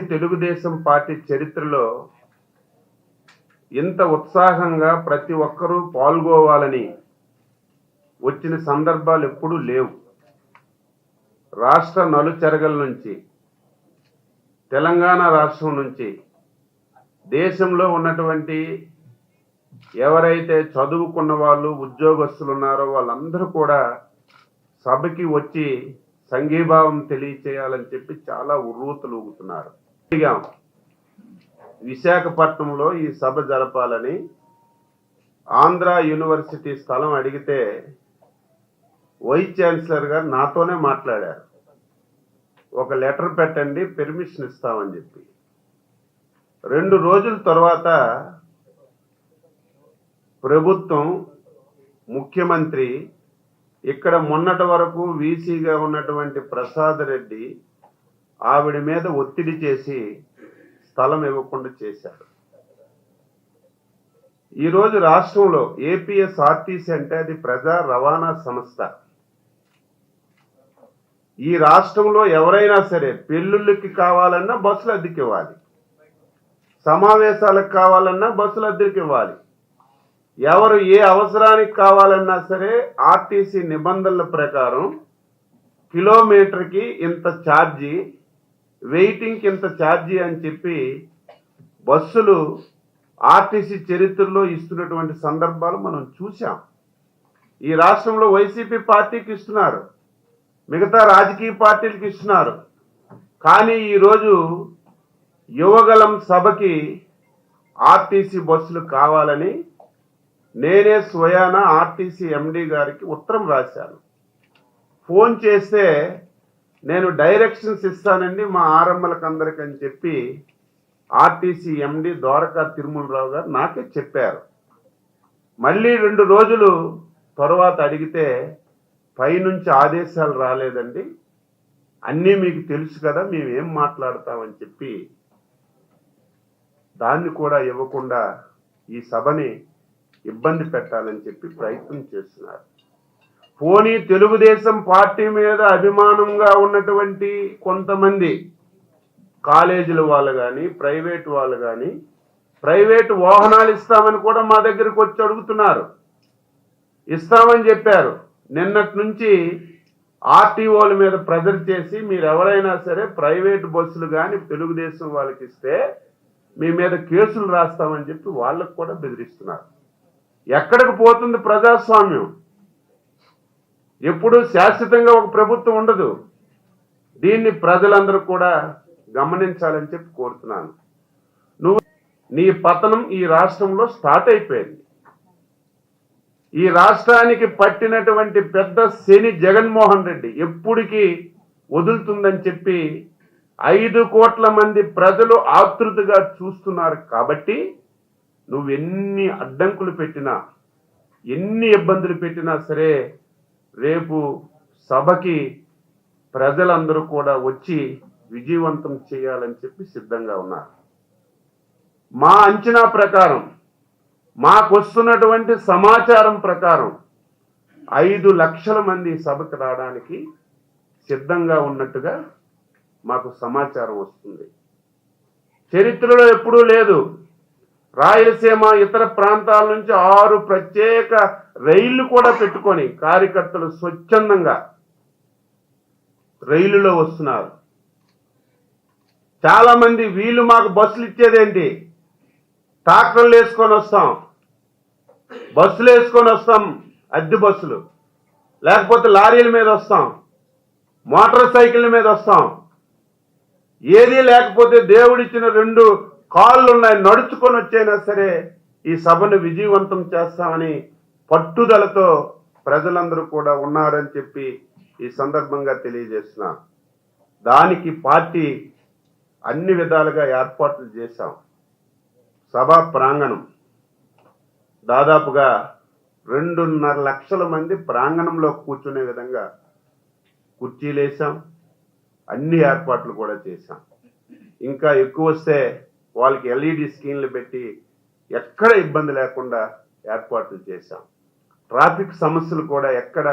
Telugu Desam party చరిత్రలో ఇంత ఉత్సాహంగా ప్రతి ఒక్కరూ పాల్గొవాలని వచ్చిన సందర్భాలు ఎప్పుడూ లేవు. రాష్ట్ర నలుచెరగల నుంచి తెలంగాణ రాష్ట్రం నుంచి దేశంలో ఉన్నటువంటి ఎవరైతే చదువుకున్న వాళ్ళు ఉద్యోగస్తులు ఉన్నారో వాళ్ళందరూ కూడా సభకి వచ్చి సంఘీభావం తెలియచేయాలని చెప్పి చాలా ఉర్రూతలు ఊగుతున్నారు అడిగాం విశాఖపట్నంలో ఈ సభ జరపాలని ఆంధ్ర యూనివర్సిటీ స్థలం అడిగితే వైస్ ఛాన్సలర్ గారు నాతోనే మాట్లాడారు. ఒక లెటర్ పెట్టండి పెర్మిషన్ ఇస్తామని చెప్పి. రెండు రోజుల తర్వాత ప్రభుత్వం ముఖ్యమంత్రి ఇక్కడ మొన్నటి వరకు వీసీగా ఉన్నటువంటి ప్రసాద్ రెడ్డి ఆవిడ మీద ఒత్తిడి చేసి స్థలం ఇవ్వకుండా చేశారు ఈరోజు రాష్ట్రంలో ఏపీఎస్ ఆర్టీసీ అంటే అది ప్రజా రవాణా సంస్థ. ఈ రాష్ట్రంలో ఎవరైనా సరే పెళ్ళిళ్ళకి కావాలన్నా బస్సులు అద్దెకి ఇవ్వాలి సమావేశాలకు కావాలన్నా బస్సులు అద్దెకి ఇవ్వాలి ఎవరు ఏ అవసరానికి కావాలన్నా సరే ఆర్టీసీ నిబంధనల ప్రకారం కిలోమీటర్కి ఇంత ఛార్జీ వెయిటింగ్కి ఇంత ఛార్జీ అని చెప్పి బస్సులు ఆర్టీసీ చరిత్రలో ఇస్తున్నటువంటి సందర్భాలు మనం చూసాం ఈ రాష్ట్రంలో వైసీపీ పార్టీకి ఇస్తున్నారు. మిగతా రాజకీయ పార్టీలకు ఇస్తున్నారు. కానీ ఈరోజు యువగలం సభకి ఆర్టీసీ బస్సులు కావాలని నేనే స్వయాన ఆర్టీసీ ఎండి గారికి ఉత్తరం రాశాను. ఫోన్ చేస్తే నేను డైరెక్షన్స్ ఇస్తానండి మా ఆరంభలకు అందరికి అని చెప్పి ఆర్టీసీ ఎండి ద్వారకా తిరుమలరావు గారు నాకే చెప్పారు. మళ్ళీ రెండు రోజులు తర్వాత అడిగితే పైనుంచి ఆదేశాలు రాలేదండి. అన్నీ మీకు తెలుసు కదా మేము ఏం మాట్లాడతామని చెప్పి దాన్ని కూడా ఇవ్వకుండా ఈ సభని ఇబ్బంది పెట్టాలని చెప్పి ప్రయత్నం చేస్తున్నారు. పోనీ తెలుగుదేశం పార్టీ మీద అభిమానంగా ఉన్నటువంటి కొంతమంది కాలేజీల వాళ్ళు కానీ ప్రైవేట్ వాళ్ళు కానీ ప్రైవేట్ వాహనాలు ఇస్తామని కూడా మా దగ్గరికి వచ్చి అడుగుతున్నారు. ఇస్తామని చెప్పారు. నిన్నటి నుంచి ఆర్టీఓల మీద ప్రెజర్ చేసి మీరు ఎవరైనా సరే ప్రైవేట్ బస్సులు కానీ తెలుగుదేశం వాళ్ళకి ఇస్తే మీ మీద కేసులు రాస్తామని చెప్పి వాళ్ళకు కూడా బెదిరిస్తున్నారు. ఎక్కడికి పోతుంది ప్రజాస్వామ్యం? ఎప్పుడు శాశ్వతంగా ఒక ప్రభుత్వం ఉండదు. దీన్ని ప్రజలందరూ కూడా గమనించాలని చెప్పి కోరుతున్నాను. నువ్వు నీ పతనం ఈ రాష్ట్రంలో స్టార్ట్ అయిపోయింది. ఈ రాష్ట్రానికి పట్టినటువంటి పెద్ద శని జగన్మోహన్ రెడ్డి ఎప్పటికీ వదులుతుందని చెప్పి ఐదు కోట్ల మంది ప్రజలు ఆతృతగా చూస్తున్నారు కాబట్టి నువ్వు ఎన్ని అడ్డంకులు పెట్టినా ఎన్ని ఇబ్బందులు పెట్టినా సరే రేపు సభకి ప్రజలందరూ కూడా వచ్చి విజయవంతం చేయాలని చెప్పి సిద్ధంగా ఉన్నారు. మా అంచనా ప్రకారం మాకు వస్తున్నటువంటి సమాచారం ప్రకారం ఐదు లక్షల మంది సభకు రావడానికి సిద్ధంగా ఉన్నట్టుగా మాకు సమాచారం వస్తుంది. చరిత్రలో ఎప్పుడూ లేదు. రాయలసీమ ఇతర ప్రాంతాల నుంచి ఆరు ప్రత్యేక రైళ్ళు కూడా పెట్టుకొని కార్యకర్తలు స్వచ్ఛందంగా రైలులో వస్తున్నారు. చాలా మంది వీళ్ళు మాకు బస్సులు ఇచ్చేదేంటి? ట్రాక్టర్లు వేసుకొని వస్తాం. బస్సులు వేసుకొని వస్తాం అద్దె బస్సులు. లేకపోతే లారీల మీద వస్తాం మోటార్ సైకిళ్ళ మీద వస్తాం. ఏదీ లేకపోతే దేవుడిచ్చిన రెండు కాళ్ళున్నాయి నడుచుకొని వచ్చైనా సరే ఈ సభను విజయవంతం చేస్తామని పట్టుదలతో ప్రజలందరూ కూడా ఉన్నారని చెప్పి ఈ సందర్భంగా తెలియజేసిన దానికి పార్టీ అన్ని విధాలుగా ఏర్పాట్లు చేశాం. సభా ప్రాంగణం. దాదాపుగా రెండున్నర లక్షల మంది ప్రాంగణంలో కూర్చునే విధంగా కుర్చీలు వేసాం అన్ని ఏర్పాట్లు కూడా చేశాం. ఇంకా ఎక్కువ వస్తే వాళ్ళకి ఎల్ఈడి స్క్రీన్లు పెట్టి ఎక్కడ ఇబ్బంది లేకుండా ఏర్పాట్లు చేశాం. ట్రాఫిక్ సమస్యలు కూడా ఎక్కడ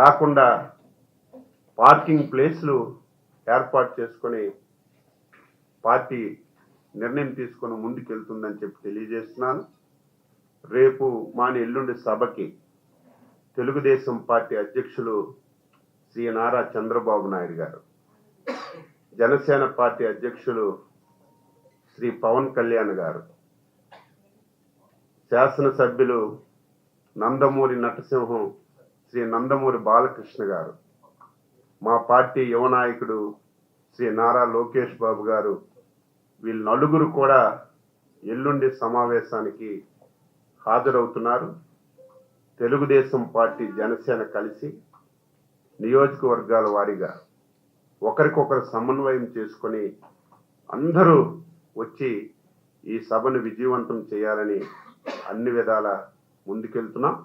రాకుండా పార్కింగ్ ప్లేస్లు ఏర్పాటు చేసుకొని పార్టీ నిర్ణయం తీసుకొని ముందుకెళ్తుందని చెప్పి తెలియజేస్తున్నాను. రేపు మాని ఎల్లుండి సభకి తెలుగుదేశం పార్టీ అధ్యక్షులు శ్రీ నారా చంద్రబాబు నాయుడు గారు జనసేన పార్టీ అధ్యక్షులు శ్రీ పవన్ కళ్యాణ్ గారు. శాసనసభ్యులు నందమూరి నటసింహం శ్రీ నందమూరి బాలకృష్ణ గారు. మా పార్టీ యువ నాయకుడు శ్రీ నారా లోకేష్ బాబు గారు. వీళ్ళు నలుగురు కూడా ఎల్లుండి సమావేశానికి హాజరవుతున్నారు. తెలుగుదేశం పార్టీ జనసేన కలిసి నియోజకవర్గాల వారీగా ఒకరికొకరు సమన్వయం చేసుకొని అందరూ వచ్చి ఈ సభను విజయవంతం చేయాలని అన్ని విధాల ముందుకెళ్తున్నాం.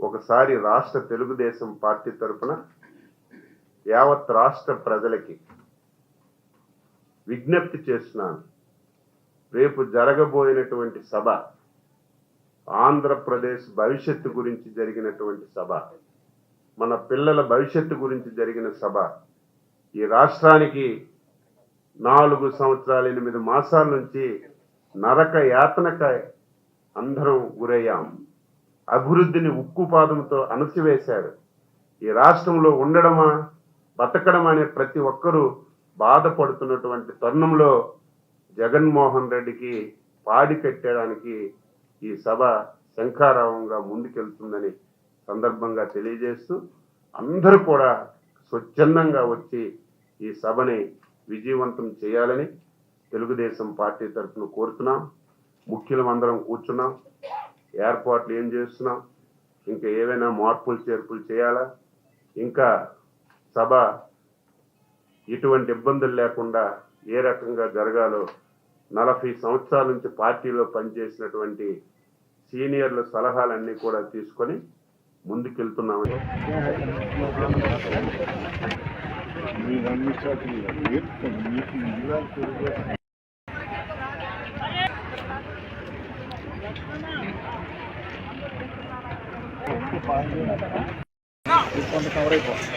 ఒకసారి రాష్ట్ర తెలుగుదేశం పార్టీ తరఫున యావత్ రాష్ట్ర ప్రజలకి విజ్ఞప్తి చేస్తున్నాను. రేపు జరగబోయినటువంటి సభ ఆంధ్రప్రదేశ్ భవిష్యత్తు గురించి జరిగినటువంటి సభ మన పిల్లల భవిష్యత్తు గురించి జరిగిన సభ ఈ రాష్ట్రానికి నాలుగు సంవత్సరాలు ఎనిమిది మాసాల నుంచి నరక యాతనక అందరం గురయ్యాం. అభివృద్ధిని ఉక్కుపాదంతో అణచివేశారు. ఈ రాష్ట్రంలో ఉండడమా బతకడం అనే ప్రతి ఒక్కరూ బాధపడుతున్నటువంటి తరుణంలో జగన్మోహన్ రెడ్డికి పాడి కట్టడానికి ఈ సభ శంఖారావంగా ముందుకెళ్తుందని సందర్భంగా తెలియజేస్తూ అందరూ కూడా స్వచ్ఛందంగా వచ్చి ఈ సభని విజయవంతం చేయాలని తెలుగుదేశం పార్టీ తరఫున కోరుతున్నాం. ముఖ్యులం అందరం కూర్చున్నాం. ఏర్పాట్లు ఏం చేస్తున్నాం? ఇంకా ఏవైనా మార్పులు చేర్పులు చేయాలా? ఇంకా సభ ఎటువంటి ఇబ్బందులు లేకుండా ఏ రకంగా జరగాలో నలభై సంవత్సరాల నుంచి పార్టీలో పనిచేసినటువంటి సీనియర్ల సలహాలన్నీ కూడా తీసుకొని ముందుకెళ్తున్నామని మీరు అన్ని చోట్ల నేర్చుకోండి మీకు ఇలా తిరిగే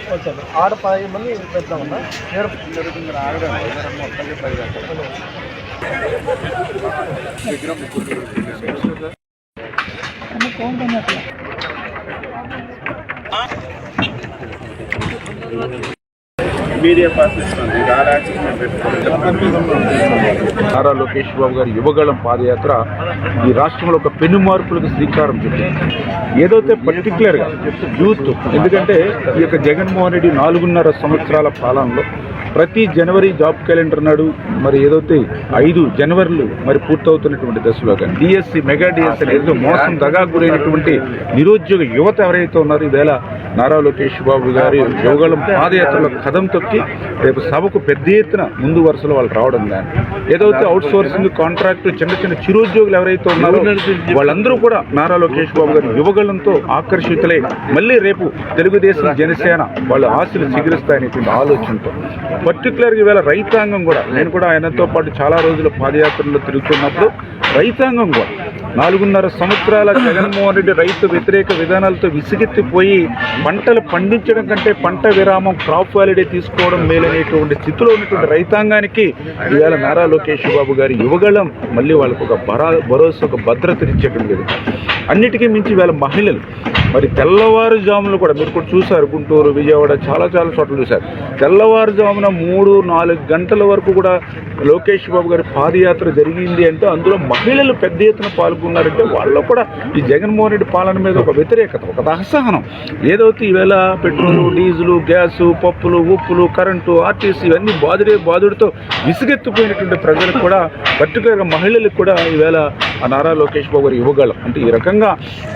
వచ్చాను ఆడ పది మంది పెడతామన్నా ఏడు మీడియా పార్టీస్ ఉంది ఆ రాజకీయం పెట్టుకోవాలి నారా లోకేష్ బాబు గారి యువగళం పాదయాత్ర ఈ రాష్ట్రంలో ఒక పెను మార్పులకు శ్రీకారం చుట్టింది. ఏదైతే పర్టికులర్గా యూత్ ఎందుకంటే ఈ యొక్క జగన్మోహన్ రెడ్డి నాలుగున్నర సంవత్సరాల పాలనలో ప్రతి జనవరి జాబ్ క్యాలెండర్ నాడు మరి ఏదైతే ఐదు జనవరిలు మరి పూర్తవుతున్నటువంటి దశలో కానీ డిఎస్సి మెగా డిఎస్సి ఏదో మోసం దగా గురైనటువంటి నిరుద్యోగ యువత ఎవరైతే ఉన్నారో ఈవేళ నారా లోకేష్ బాబు గారి యువగళం పాదయాత్రలో కథం తొక్కి రేపు సభకు పెద్ద ఎత్తున ముందు వరుసలో వాళ్ళు రావడం కానీ ఏదైతే అవుట్ సోర్సింగ్ కాంట్రాక్ట్ చిన్న చిన్న చిరుద్యోగులు ఎవరైతే ఉన్నారో వాళ్ళందరూ కూడా నారా లోకేష్ బాబు గారి యువగళంతో ఆకర్షితులై మళ్ళీ రేపు తెలుగుదేశం జనసేన వాళ్ళ ఆశలు చిగురిస్తాయనేటువంటి ఆలోచనతో. పర్టికులర్గా ఈవేళ రైతాంగం కూడా నేను కూడా ఆయనతో పాటు చాలా రోజులు పాదయాత్రలో తిరుగుతున్నప్పుడు రైతాంగం కూడా నాలుగున్నర సంవత్సరాల జగన్మోహన్ రెడ్డి రైతు వ్యతిరేక విధానాలతో విసిగెత్తిపోయి పంటలు పండించడం కంటే పంట విరామం క్రాప్ వాలిడే తీసుకోవడం మేలనేటువంటి స్థితిలో ఉన్నటువంటి రైతాంగానికి ఈవేళ నారా లోకేష్ బాబు గారి యువగళం మళ్ళీ వాళ్ళకు ఒక భరా భరోసా ఒక భద్రతనిచ్చేటువంటి లేదు అన్నిటికీ మించి వీళ్ళ మహిళలు మరి తెల్లవారుజామున కూడా మీరు కూడా చూశారు గుంటూరు విజయవాడ చాలా చాలా చోట్ల చూశారు. తెల్లవారుజామున మూడు నాలుగు గంటల వరకు కూడా లోకేష్ బాబు గారి పాదయాత్ర జరిగింది అంటే అందులో మహిళలు పెద్ద ఎత్తున పాల్గొన్నారంటే వాళ్ళు కూడా ఈ జగన్మోహన్ రెడ్డి పాలన మీద ఒక వ్యతిరేకత ఒక అసహనం. ఏదైతే ఈవేళ పెట్రోల్ డీజిల్ గ్యాసు పప్పులు ఉప్పులు కరెంటు ఆర్టీసీ ఇవన్నీ బాధుడే బాధుడితో విసుగెత్తిపోయినటువంటి ప్రజలకు కూడా పర్టికులర్గా మహిళలకు కూడా ఈవేళ నారా లోకేష్ బాబు గారి యువగళం. అంటే ఈ రకంగా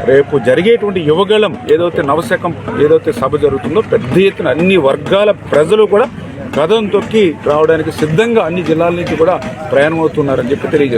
రేపు జరిగేటువంటి యువగళం ఏదైతే నవశకం ఏదైతే సభ జరుగుతుందో పెద్ద ఎత్తున అన్ని వర్గాల ప్రజలు కూడా కథం తొక్కి రావడానికి సిద్ధంగా అన్ని జిల్లాల నుంచి కూడా ప్రయాణమవుతున్నారని చెప్పి తెలియజేస్తారు